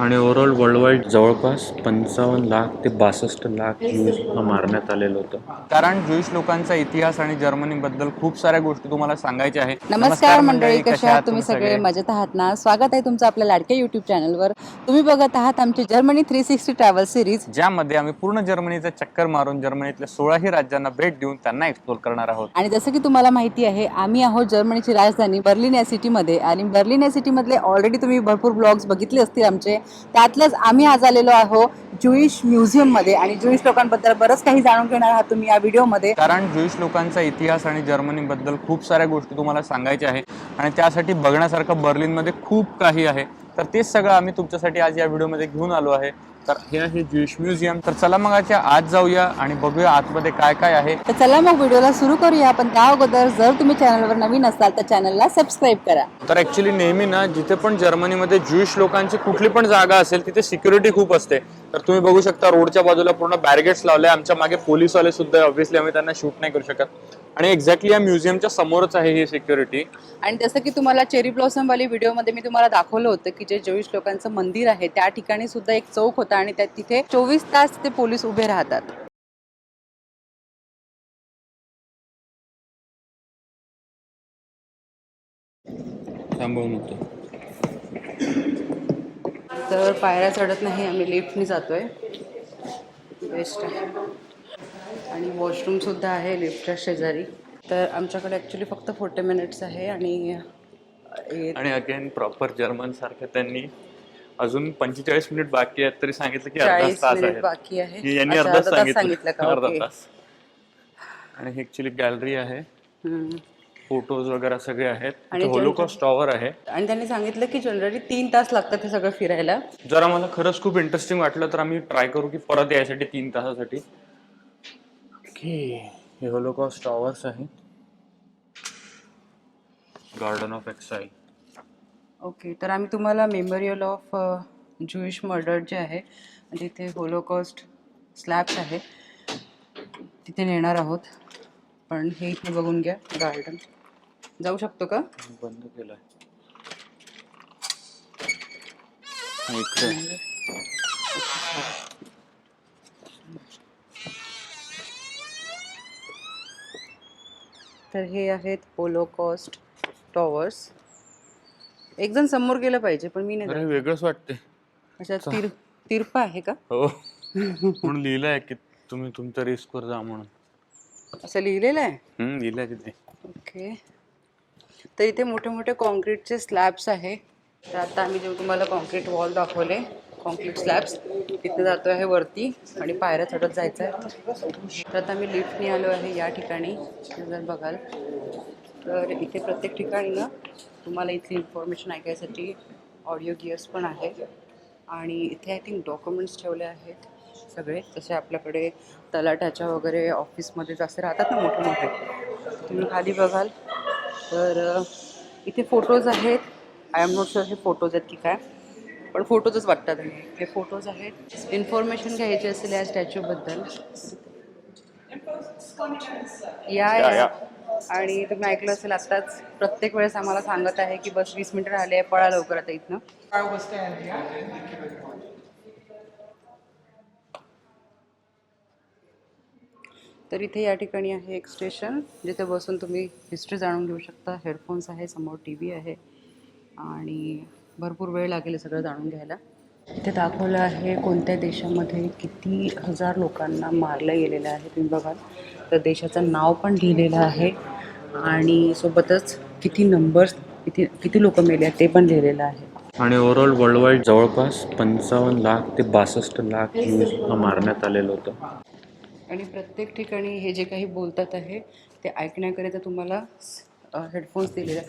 आणि overall world wide जवळपास पंचावन्न लाख ते बासष्ट लाख यूज मारण्यात आलेलं होतं. कारण ज्युईश लोकांचा इतिहास आणि जर्मनीबद्दल खूप साऱ्या गोष्टी तुम्हाला सांगायच्या आहेत. नमस्कार मंडळी कशा आहात तुम्ही सगळे? मजेत आहात ना? स्वागत आहे तुमचं आपल्या लाडक्या युट्यूब चॅनलवर तुम्ही बघत आहात आमची Germany three sixty travel series ज्यामध्ये आम्ही पूर्ण जर्मनीचा चक्कर मारून जर्मनीतल्या सोळाही राज्यांना भेट देऊन त्यांना एक्सप्लोर करणार आहोत. आणि जसं की तुम्हाला माहिती आहे आम्ही आहोत जर्मनीची राजधानी बर्लिन या सिटीमध्ये आणि बर्लिन या सिटीमधले ऑलरेडी तुम्ही भरपूर ब्लॉग्स बघितले असतील आमचे. त्यातलंच आम्ही आज आलेलो आहो ज्युईश म्युझियममध्ये आणि ज्युईश लोकांबद्दल बरंच काही जाणून घेणार आहात तुम्ही या व्हिडिओमध्ये कारण ज्युईश लोकांचा इतिहास आणि जर्मनीबद्दल खूप साऱ्या गोष्टी तुम्हाला सांगायच्या आहे आणि त्यासाठी बघण्यासारखं बर्लिनमध्ये खूप काही आहे. तर तेच सगळं आम्ही तुमच्यासाठी आज या व्हिडिओमध्ये घेऊन आलो आहे. तर हे आहे ज्युईश म्युझियम. तर चला मग आजच्या आज जाऊया आणि बघूया आतमध्ये काय काय आहे. तर चला मग व्हिडिओला सुरू करूया. पण त्या अगोदर जर तुम्ही चॅनलवर नवीन असाल तर चॅनलला सबस्क्राईब करा. तर ऍक्च्युली नेहमी ना जिथे पण जर्मनीमध्ये ज्युईश लोकांची कुठली पण जागा असेल तिथे सिक्युरिटी खूप असते. तर तुम्ही बघू शकता रोडच्या बाजूला पूर्ण बॅरिगेट्स लावले. आमच्या मागे पोलीसवाले सुद्धा ऑब्व्हियसली आम्ही त्यांना शूट नाही करू शकत. आणि एक्झॅक्टली या म्युझियमच्या समोरच आहे ही सिक्युरिटी आणि जसं की तुम्हाला चेरी ब्लॉसम वाली व्हिडिओमध्ये मी तुम्हाला दाखवलं होतं की जे जविश लोकांचं मंदिर आहे त्या ठिकाणी सुद्धा एक चौक होता आणि त्या तिथे चोवीस तास ते पोलीस उभे राहतात. तर पायऱ्या चढत नाही आम्ही लिफ्टनी जातोय. बेस्ट आहे. आणि वॉशरूम सुद्धा आहे लिफ्टच्या शेजारी. तर आमच्याकडे ॲक्च्युली फक्त फोर्टी मिनिट्स आहे आणि आणि अगेन प्रॉपर जर्मन सारखं त्यांनी अजून पंचेचाळीस मिनिट बाकी आहेत तरी सांगितलं की अर्धा तास आहे बाकी आहे. यांनी अर्धा तास सांगितलं. का? अर्धा तास. आणि हे ऍक्च्युली गॅलरी आहे. फोटोज वगैरे सगळे आहेत. आणि होलोकॉस्ट टॉवर आहे. आणि त्यांनी सांगितलं की जनरली तीन तास लागतात हे सगळं फिरायला. जर आम्हाला खरंच खूप इंटरेस्टिंग वाटलं तर आम्ही ट्राय करू की परत यायसाठी तीन तासासाठी. ओके हे होलोकॉस्ट टॉवर्स आहेत. गार्डन ऑफ एक्साईल ओके तर आम्ही तुम्हाला मेमोरियल ऑफ ज्युईश मर्डर जे आहे तिथे होलोकॉस्ट स्लॅब्स आहे तिथे नेणार आहोत. पण हे इथे बघून घ्या गार्डन जाऊ शकतो का? बंद केलाय. इकडे. तर हे आहेत होलोकॉस्ट टॉवर्स एक जण समोर गेलं पाहिजे पण मी नाही अरे वेगळंच वाटते. अच्छा तिर तिरपा आहे का? हो. म्हणून लिहिलंय की तुम्ही तुमच्या रिस्कवर जा म्हणून. असं लिहिलेलं आहे हम्म, लिहिलंय तिथे. ओके. तर इथे मोठे मोठे कॉन्क्रीटचे स्लॅब्स आहे. तर आता आम्ही जेव्हा तुम्हाला कॉन्क्रीट वॉल दाखवले कॉन्क्रीट स्लॅब्स तिथे जातो आहे वरती आणि पायऱ्या चढत जायचं आहे. तर आता मी लिफ्टनी आलो आहे या ठिकाणी जर बघाल. तर इथे प्रत्येक ठिकाणी ना तुम्हाला इथली इन्फॉर्मेशन ऐकायसाठी ऑडिओ गिअर्स पण आहे आणि इथे आय थिंक डॉक्युमेंट्स ठेवले आहेत सगळे. जसे आपल्याकडे तलाट्याच्या वगैरे ऑफिसमध्ये जसे राहतात ना मोठे मोठे. तुम्ही खाली बघाल. तर इथे फोटोज आहेत. आय एम नॉट शुअर हे फोटोज आहेत की काय. पण फोटोजच वाटतात. हे. हे फोटोज आहेत. इन्फॉर्मेशन घ्यायची असेल या स्टॅच्यूबद्दल. या या, या. या. आणि तुम्ही ऐकलं असेल आत्ताच प्रत्येक वेळेस आम्हाला सांगत आहे की बस वीस मिनिटं राहिले आहे पळा लवकर आता इथनं. तर इथे या ठिकाणी आहे एक स्टेशन जिथे बसून तुम्ही हिस्ट्री जाणून घेऊ शकता. हेडफोन्स आहे समोर टी व्ही आहे. आणि भरपूर वेळ लागेल सगळं जाणून घ्यायला. इथे दाखवलं आहे कोणत्या देशामध्ये किती हजार लोकांना मारलं गेलेलं आहे तुम्ही बघाल. तर देशाचं नाव पण लिहिलेलं आहे आणि सोबतच किती नंबर्स किती किती लोक मेले आहेत ते पण लिहिलेलं आहे. आणि ओव्हरऑल वर्ल्ड वाईड जवळपास पंचावन्न लाख ते बासष्ट लाख यूज मारण्यात आलेलं होतं. आणि प्रत्येक ठिकाणी हे जे काही बोलतात आहे ते ऐकण्याकरिता तुम्हाला हेडफोन्स दिलेले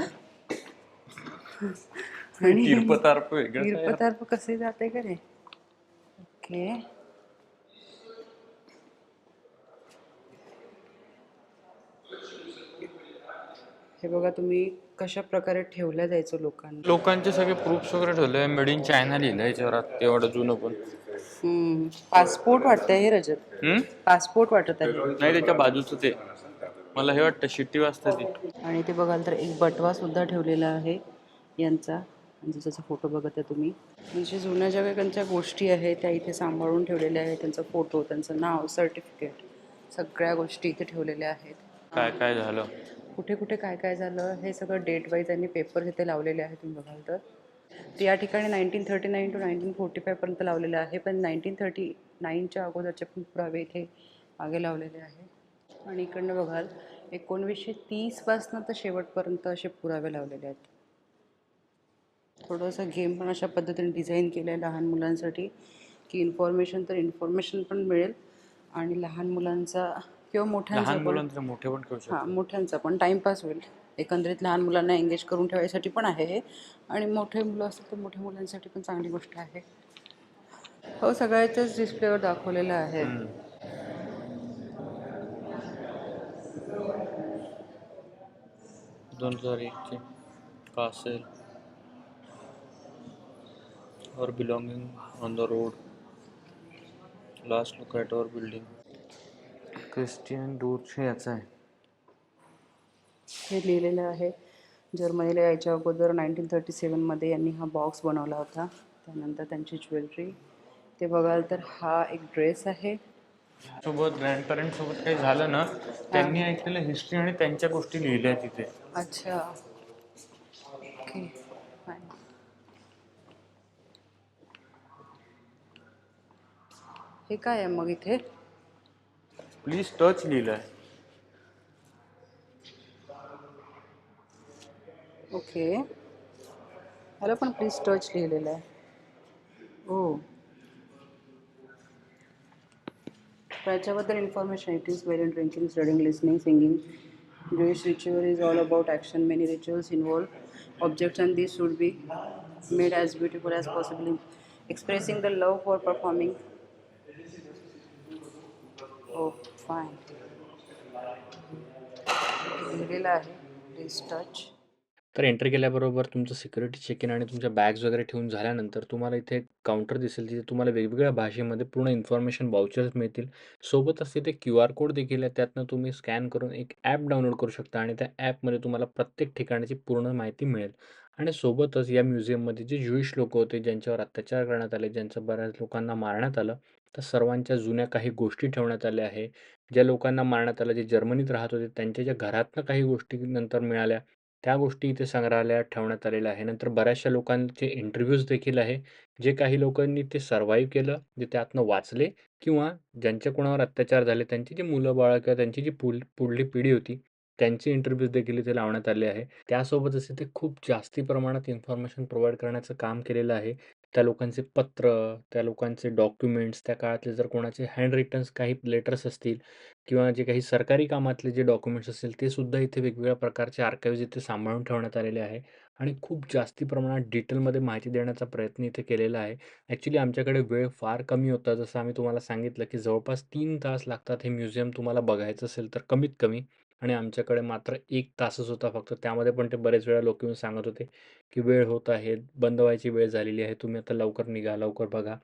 तिरपतार्प वेगळं तिरपतार्प कसे जाते का रे? ओके. हे बघा तुम्ही कशा प्रकारे ठेवल्या जायचं लोकांना? लोकांचे सगळे प्रूफ्स वगैरे ठेवले मेड इन चायना लिहिलंय याच्यावर तेवढं जुनं पण. पासपोर्ट वाटतंय हे रजत. हम्म? पासपोर्ट वाटत आहे. नाही त्याच्या बाजूचं ते. मला हे वाटतं शिट्टी वाजता ती. आणि ते बघाल तर एक बटवा सुद्धा ठेवलेला आहे यांचा. म्हणजे ज्याचा फोटो बघत आहे तुम्ही. म्हणजे जुन्या ज्या काही त्यांच्या गोष्टी आहेत त्या इथे सांभाळून ठेवलेल्या आहेत. त्यांचा फोटो त्यांचं नाव सर्टिफिकेट सगळ्या गोष्टी इथे ठेवलेल्या आहेत. काय काय झालं? कुठे कुठे काय काय झालं हे सगळं डेट वाईज त्यांनी पेपर इथे लावलेले आहेत तुम्ही बघाल तर. ते या ठिकाणी nineteen thirty nine to nineteen forty फायपर्यंत लावलेलं आहे पण नाईन्टीन थर्टी नाईनच्या अगोदरचे पण पुरावे इथे मागे लावलेले आहे आणि इकडनं बघाल एकोणवीसशे तीसपासनं तर शेवटपर्यंत असे पुरावे लावलेले आहेत. थोडंसं गेम पण अशा पद्धतीने डिझाईन केलं आहे लहान मुलांसाठी की इन्फॉर्मेशन तर इन्फॉर्मेशन पण मिळेल आणि लहान मुलांचा किंवा मोठ्यांचा पण. मोठे पण हां मोठ्यांचा पण. टाईमपास होईल. एकंदरीत लहान मुलांना एंगेज करून ठेवायसाठी पण आहे हे. आणि मोठे मुलं असतील तर मोठ्या मुलांसाठी पण चांगली गोष्ट आहे. हो सगळ्याच्याच डिस्प्लेवर दाखवलेलं आहे. दोन हजार एकचे Kassel or belonging on the road last look at our building Christian डूरचे याचं आहे. हे लिहिलेलं आहे. जर्मनीला यायच्या अगोदर नाईन्टीन थर्टी सेवनमध्ये यांनी हा बॉक्स बनवला होता. त्यानंतर त्यांची ज्वेलरी ते बघाल तर हा एक ड्रेस आहे. सोबत ग्रँडपॅरेंट सोबत काही झालं ना त्यांनी ऐकलेलं हिस्ट्री आणि त्यांच्या गोष्टी लिहिल्या तिथे. अच्छा. ओके हे काय आहे मग इथे प्लीज टच लिहिलं आहे ओके ह्याला पण प्लीज टच लिहिलेलं आहे हो त्याच्याबद्दल information it is very drinking studying listening singing Jewish ritual is all about action. Many rituals involve objects, and these should be made as beautiful as possible, expressing the love for performing. Oh, fine लिहिलेलं आहे. Please touch तर entry केल्याबरोबर तुमचं security check in आणि तुमच्या bags वगैरे ठेवून झाल्यानंतर तुम्हाला इथे काउंटर दिसेल तिथे तुम्हाला वेगवेगळ्या भाषेमध्ये पूर्ण इन्फॉर्मेशन बाउचर्स मिळतील. सोबतच तिथे क्यू आर कोड देखील आहे. त्यातनं तुम्ही स्कॅन करून एक ॲप डाउनलोड करू शकता आणि त्या ॲपमध्ये तुम्हाला प्रत्येक ठिकाणाची पूर्ण माहिती मिळेल. आणि सोबतच या म्युझियममध्ये जे ज्युईश लोक होते ज्यांच्यावर अत्याचार करण्यात आले ज्यांचं बऱ्याच लोकांना मारण्यात आलं तर सर्वांच्या जुन्या काही गोष्टी ठेवण्यात आल्या आहे. ज्या लोकांना मारण्यात आलं जे जर्मनीत राहत होते त्यांच्या ज्या घरातनं काही गोष्टी नंतर मिळाल्या त्या गोष्टी इथे संग्रहालयात ठेवण्यात आलेल्या आहे. नंतर बऱ्याचशा लोकांचे इंटरव्ह्यूज देखील आहे. जे काही लोकांनी ते सर्व्हाइव्ह केलं जे त्यातनं वाचले किंवा ज्यांच्या कोणावर अत्याचार झाले त्यांची जी मुलं बाळं किंवा त्यांची जी पुल पुढली पिढी होती त्यांचे इंटरव्ह्यूज देखील इथे लावण्यात आले आहे. त्यासोबतच इथे खूप जास्ती प्रमाणात इन्फॉर्मेशन प्रोव्हाइड करण्याचं काम केलेलं आहे. त्या लोकांचे पत्र त्या लोकांचे डॉक्युमेंट्स त्या काळातले जर कोणाचे हँड रिटर्न्स काही लेटर्स असतील किंवा जे काही सरकारी कामातले जे डॉक्युमेंट्स असतील ते सुद्धा इथे वेगवेगळ्या प्रकारचे आर्काईव्ज इथे सांभाळून ठेवण्यात आलेले आहे आणि खूप जास्ती प्रमाणात डिटेलमध्ये माहिती देण्याचा प्रयत्न इथे केलेला आहे. ॲक्च्युली आमच्याकडे वेळ फार कमी होता. जसं आम्ही तुम्हाला सांगितलं की जवळपास तीन तास लागतात हे म्युझियम तुम्हाला बघायचं असेल तर कमीत कमी. आणि आमच्याकडे मात्र एक तासच होता फक्त. त्यामध्ये पण ते बरेच वेळा लोक येऊन सांगत होते की वेळ होत आहे बंद व्हायची वेळ झालेली आहे तुम्ही आता लवकर निघा लवकर बघा.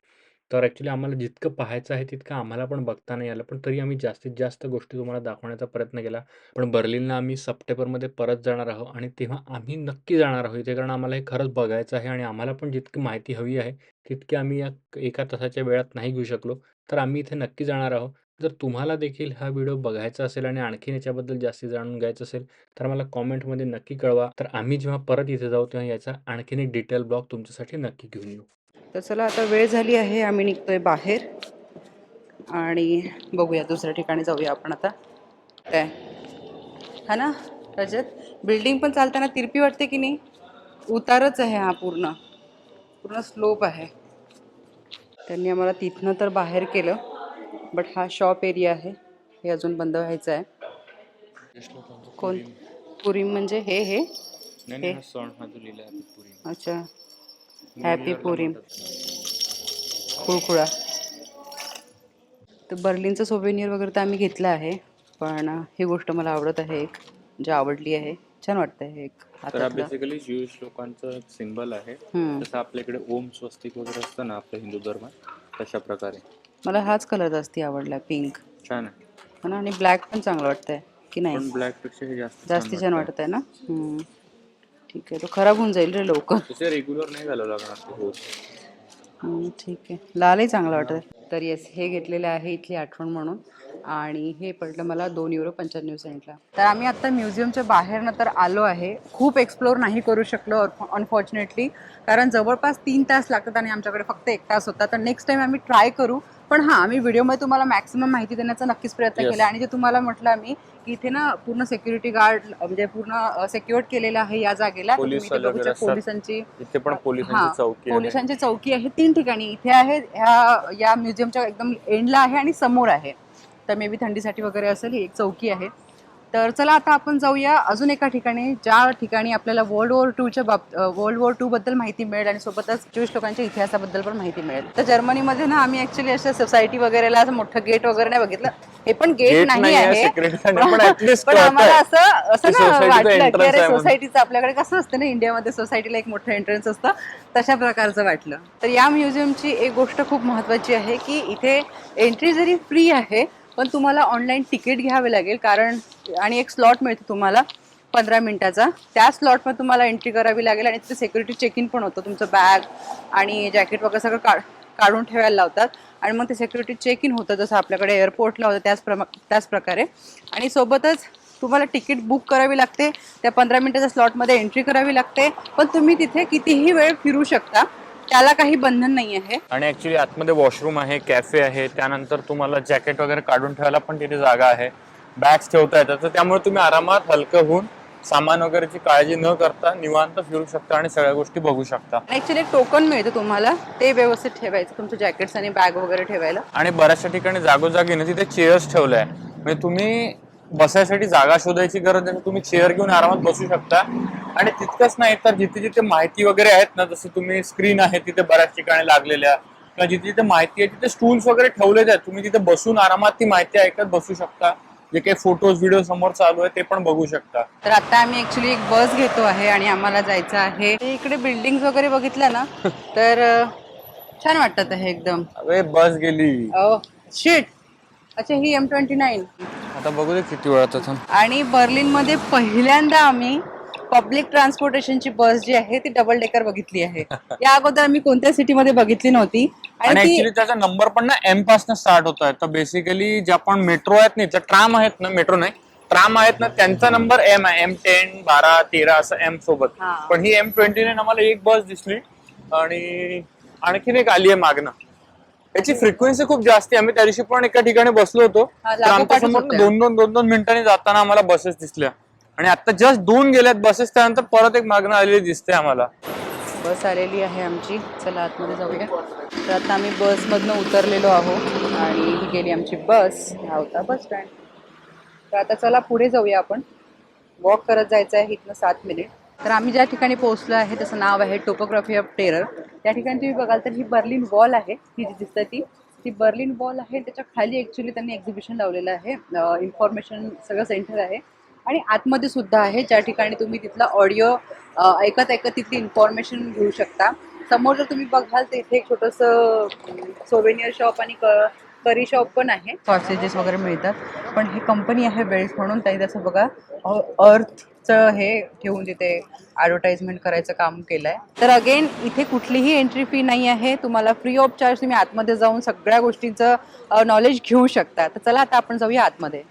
तर ॲक्च्युली आम्हाला जितकं पाहायचं आहे तितकं आम्हाला पण बघता नाही आलं. पण तरी आम्ही जास्तीत जास्त गोष्टी तुम्हाला दाखवण्याचा प्रयत्न केला. पण बर्लिनला आम्ही सप्टेंबरमध्ये परत जाणार आहोत आणि तेव्हा आम्ही नक्की जाणार आहोत. इथे कारण आम्हाला हे खरंच बघायचं आहे आणि आम्हाला पण जितकी माहिती हवी आहे तितकी आम्ही या एका तासाच्या वेळात नाही घेऊ शकलो. तर आम्ही इथे नक्की जाणार आहोत. जर तुम्हाला देखील हा व्हिडिओ बघायचा असेल आणि आणखीन याच्याबद्दल जास्ती जाणून घ्यायचं असेल तर मला कॉमेंटमध्ये नक्की कळवा. तर आम्ही जेव्हा परत इथे जाऊ तेव्हा याचा आणखीन एक डिटेल ब्लॉग तुमच्यासाठी नक्की घेऊन येऊ. तर चला आता वेळ झाली आहे. आम्ही निघतोय बाहेर. आणि बघूया दुसऱ्या ठिकाणी जाऊया आपण आता. काय? हा ना रजत? बिल्डिंग पण चालताना तिरपी वाटते की नाही? उतारच आहे हा पूर्ण. पूर्ण स्लोप आहे. त्यांनी आम्हाला तिथनं तर बाहेर केलं. बट हा शॉप एरिया आहे. हे अजून बंद व्हायचं आहे. कोण? पुरीम म्हणजे हे हे? पुरी. अच्छा. हॅपी पुरीम खुळखुळा. तर बर्लिनचं सोवेनियर वगैरे तर आम्ही घेतलं आहे पण ही गोष्ट मला आवडत आहे एक जी आवडली आहे. छान वाटतं हे एक तर बेसिकली ज्युईश लोकांचं एक सिम्बल आहे. जसं आपल्याकडे ओम स्वस्तिक वगैरे असतं ना आपल्या हिंदू धर्मात तशा प्रकारे. मला हाच कलर जास्ती आवडला पिंक छान आहे. ना आणि ब्लॅक पण चांगलं वाटतंय की पण नाही ब्लॅकपेक्षा हे जास्त जास्ती छान वाटतं. आहे ना? हम्म. ठीक आहे तो खराब होऊन जाईल रे लवकर. तसे रेग्युलर नाही घालावं लागणार ते हम्म, ठीक आहे. लालही चांगला वाटत तर येस हे घेतलेलं आहे इथली आठवण म्हणून. आणि हे पडलं मला दोन युरो पंच्याण्णव सेंटला तर आम्ही आता म्युझियमच्या बाहेरनं तर आलो आहे. खूप एक्सप्लोर नाही करू शकलो अनफॉर्च्युनेटली कारण जवळपास तीन तास लागतात आणि आमच्याकडे फक्त एक तास होता. तर नेक्स्ट टाइम आम्ही ट्राय करू. पण हां आम्ही व्हिडिओमध्ये तुम्हाला मॅक्सिमम माहिती देण्याचा नक्कीच प्रयत्न. केला आणि जे तुम्हाला म्हटलं आम्ही की इथे ना पूर्ण सिक्युरिटी गार्ड म्हणजे पूर्ण सेक्युअर्ड केलेलं आहे या जागेला. पोलिसांची. इथे पण पोलिसांची चौकी आहे. पोलिसांची चौकी आहे तीन ठिकाणी. इथे आहे ह्या या म्युझियमच्या एकदम एंडला आहे आणि समोर आहे. तर मे बी थंडीसाठी वगैरे असेल ही एक चौकी आहे. तर चला आता आपण जाऊया. अजून एका ठिकाणी ज्या ठिकाणी आपल्याला वर्ल्ड वॉर टूच्या बाब वर्ल्ड वॉर टू बद्दल माहिती मिळेल आणि सोबतच ज्यूश लोकांच्या इतिहासाबद्दल पण माहिती मिळेल. तर जर्मनीमध्ये ना आम्ही ऍक्च्युली अशा सोसायटी वगैरेला असं मोठं गेट वगैरे नाही बघितलं. हे पण गेट नाही आहे, पण. आम्हाला असं असं ना वाटलं की अरे. सोसायटीचं आपल्याकडे कसं असतं ना इंडियामध्ये सोसायटीला एक मोठं एंट्रन्स असतं. तशा प्रकारचं वाटलं. तर या म्युझियमची एक गोष्ट खूप महत्त्वाची आहे की इथे एंट्री जरी फ्री आहे पण तुम्हाला ऑनलाईन तिकीट घ्यावे लागेल कारण आणि एक स्लॉट मिळतो तुम्हाला पंधरा मिनिटाचा. त्या स्लॉटमध्ये तुम्हाला एंट्री करावी लागेल आणि तिथे सेक्युरिटी चेक इन पण होतं तुमचं बॅग आणि जॅकेट वगैरे सगळं काढ काढून ठेवायला लावतात. आणि मग ते सेक्युरिटी चेक इन होतं जसं आपल्याकडे एअरपोर्टला होतं त्याच प्रमा त्याच प्रकारे. आणि सोबतच तुम्हाला तिकीट बुक करावी लागते. त्या पंधरा मिनिटाच्या स्लॉटमध्ये एंट्री करावी लागते. पण तुम्ही तिथे कितीही वेळ फिरू शकता. त्याला काही बंधन नाही आहे. आणि ऍक्च्युली आतमध्ये वॉशरूम आहे कॅफे आहे त्यानंतर तुम्हाला जॅकेट वगैरे काढून ठेवायला पण तिथे जागा आहे. बॅग्स ठेवता येतात तर त्यामुळे तुम्ही आरामात हलकं होऊन सामान वगैरेची काळजी न करता निवांत फिरू शकता आणि सगळ्या गोष्टी बघू शकता. ऍक्च्युली एक टोकन मिळतं तुम्हाला ते व्यवस्थित ठेवायचं तुमचं जॅकेट्स आणि बॅग वगैरे ठेवायला. आणि बऱ्याचशा ठिकाणी जागोजागी ना तिथे चेअर्स ठेवल्या आहे म्हणजे तुम्ही बसायसाठी जागा शोधायची गरज नाही तुम्ही चेअर घेऊन आरामात बसू शकता. आणि तितकंच नाही तर जिथे जिथे माहिती वगैरे आहेत ना जसं तुम्ही स्क्रीन आहे तिथे बऱ्याच ठिकाणी लागलेल्या किंवा जिथे जिथे माहिती आहे तिथे स्टूल्स वगैरे ठेवलेले आहेत. तुम्ही तिथे बसून आरामात ती माहिती ऐकत बसू शकता. जे काही फोटोज व्हिडिओ समोर चालू आहे ते पण बघू शकता. तर आता आम्ही ऍक्च्युली एक बस घेतो आहे आणि आम्हाला जायचं आहे. इकडे बिल्डिंग वगैरे बघितल्या ना तर छान वाटतात आहे एकदम. अरे बस गेली. शिट अच्छा ही एम ट्वेंटी नाईन आता बघू दे किती वेळात आणि बर्लिनमध्ये पहिल्यांदा आम्ही पब्लिक ट्रान्सपोर्टेशनची बस जी आहे ती डबल डेकर बघितली आहे. या अगोदर आम्ही कोणत्या सिटीमध्ये बघितली नव्हती. आणि ऍक्च्युली त्याचा नंबर पण ना एमपासून स्टार्ट होत आहे तर बेसिकली ज्या पण मेट्रो आहेत नाही त्या ट्राम आहेत ना मेट्रो नाही ट्राम आहेत ना त्यांचा नंबर एम आहे. एम टेन बारा तेरा असं एम सोबत. पण ही एम ट्वेंटी नाईन आम्हाला एक बस दिसली. आणि आणखीन एक आली आहे मागणं याची फ्रिक्वेन्सी खूप जास्त आहे. आम्ही त्या दिवशी पण एका ठिकाणी बसलो होतो. आमच्यासमोर. दोन दोन दोन दोन मिनिटांनी जाताना आम्हाला बसेस दिसल्या. आणि आता जस्ट दोन गेल्यात बसेस त्यानंतर परत एक मागणं आलेली दिसते आम्हाला. बस आलेली आहे आमची. चला आतमध्ये जाऊया. तर आता आम्ही बसमधनं उतरलेलो आहोत आणि ही गेली आमची बस हा होता बस स्टँड तर आता चला पुढे जाऊया आपण. वॉक करत जायचं आहे इथनं सात मिनिट तर आम्ही ज्या ठिकाणी पोहोचलो आहे त्याचं नाव आहे टोपोग्राफी ऑफ टेरर त्या ठिकाणी तुम्ही बघाल तर ही बर्लिन वॉल आहे. ही जी दिसते ती ती बर्लिन वॉल आहे. त्याच्याखाली ॲक्च्युली त्यांनी एक्झिबिशन लावलेलं आहे. इन्फॉर्मेशन सगळं सेंटर आहे. आणि आतमध्ये सुद्धा आहे. ज्या ठिकाणी तुम्ही तिथला ऑडिओ ऐकत ऐकत तिथली इन्फॉर्मेशन घेऊ शकता. समोर जर तुम्ही बघाल तर इथे एक छोटंसं सोवेनियर शॉप आणि क करी शॉप पण आहे. सॉसेजेस वगैरे मिळतात. पण ही कंपनी आहे वेळेस म्हणून. त्यांनी तसं बघा अर्थचं हे ठेवून तिथे ॲडव्हर्टाइजमेंट करायचं काम केलं आहे तर अगेन इथे कुठलीही एंट्री फी नाही आहे. तुम्हाला फ्री ऑफ चार्ज तुम्ही आतमध्ये जाऊन सगळ्या गोष्टींचं नॉलेज घेऊ शकता. तर चला आता आपण जाऊया आतमध्ये.